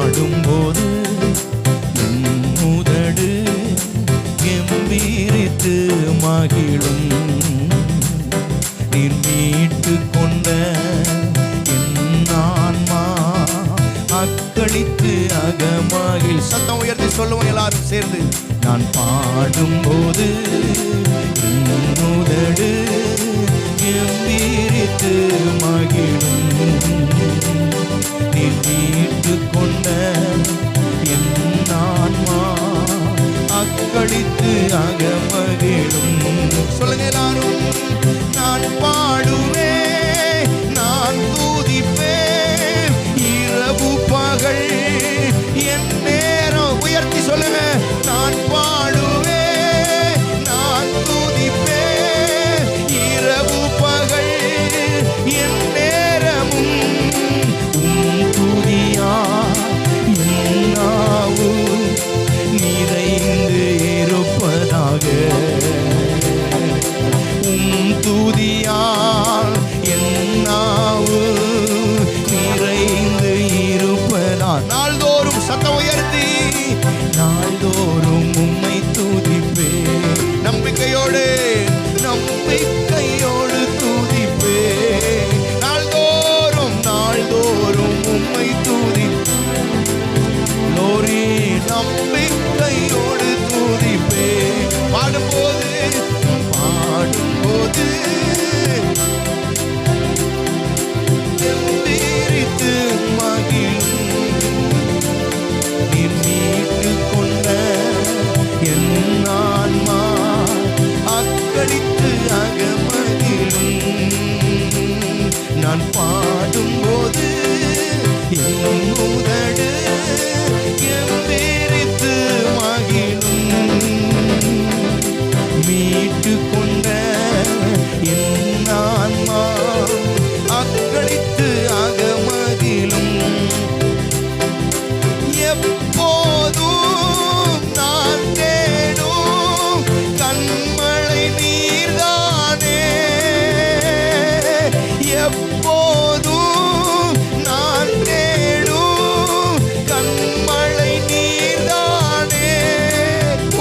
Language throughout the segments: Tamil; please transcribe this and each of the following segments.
பாடும்போது முதடு எம்பீரித்து மகிழும். நீர் மீட்டு கொண்ட ஆன்மா அக்களித்து அகமாகில் சத்தம் உயர்த்தி சொல்லுவோம் எல்லாரும் சேர்ந்து. நான் பாடும்போது முதடு எம்பீரித்து மகிழும். நான் பாடும் போது இன்னும்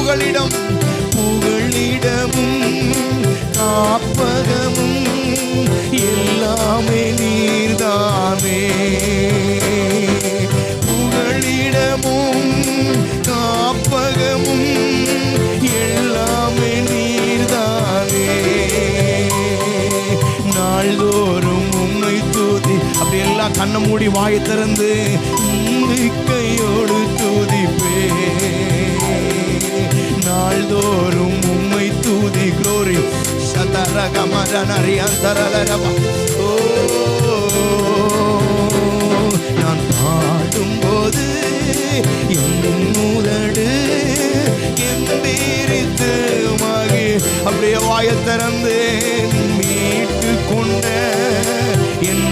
புகழிடம் புகழிடமும் காப்பகமும் எல்லாமே நீர்தாமே. புகழிடமும் காப்பகமும் எல்லாமே நீர்தானே நாள்தோறும் உண்மை தூதி அப்படி எல்லாம் கண்ணை மூடி வாயை திறந்து நான் பாடும்போது என் மூதடு எம்பீரித்து மகி அப்படியே வாயை மீட்டு கொண்ட என்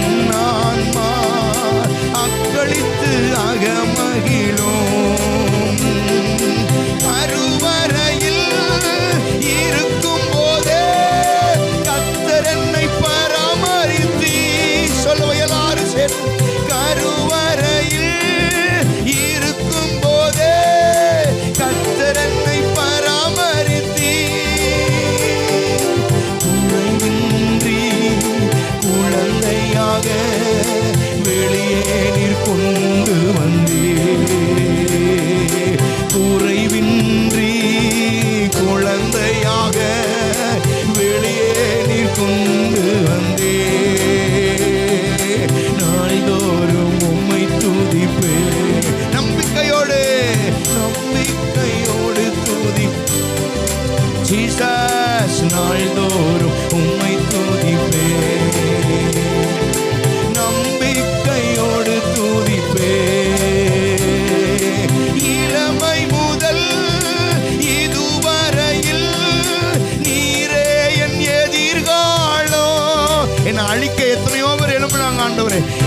昔の井戸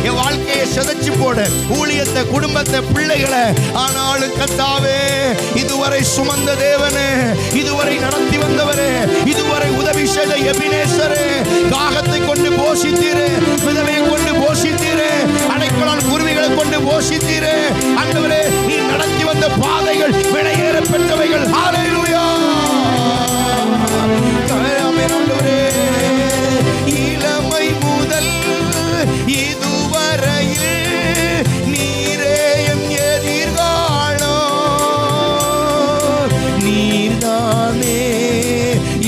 என் வாழ்க்கையை செதைச்சு போடு. ஊழியத்தை குடும்பத்தை பிள்ளைகளை. ஆனாலும் கத்தாவே இதுவரை சுமந்த தேவனே இதுவரை நடத்தி வந்தவரே இதுவரை உதவி செய்த எபினேஸ்வரே காகத்தை கொண்டு போஷித்தீர்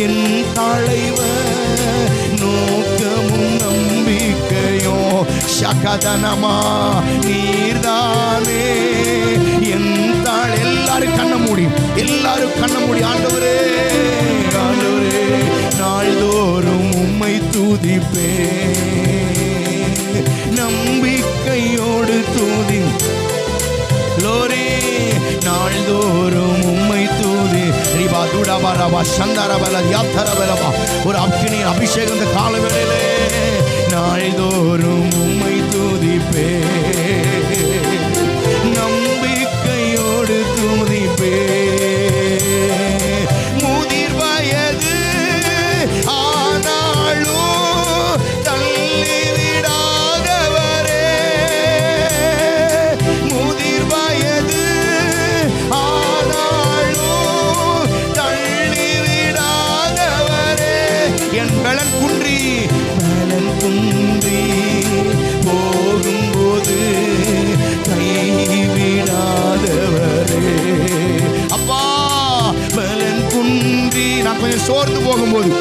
என் தலைவர் நோக்கமும் நம்பிக்கையோ சகதனமா? நீர்தானே. என் தாள் எல்லாரும் கண்ண மூடி எல்லாரும் கண்ண மூடி ஆண்டவரே ஆண்டவரே நாள்தோறும் உம்மை துதிப்பே. நம்பிக்கையோடு தூதி. லோரே நாள்தோறும் துடபரபா சந்தரபல யாத்தரபலபா. ஒரு அக்கினி அபிஷேகம் இந்த கால வேளையிலே நாள்தோறும் உம்மை துதிப்பேன். கைவிடாதவரே அப்பா பலன் குன்றி நான் கொஞ்சம் சோர்ந்து போகும்போது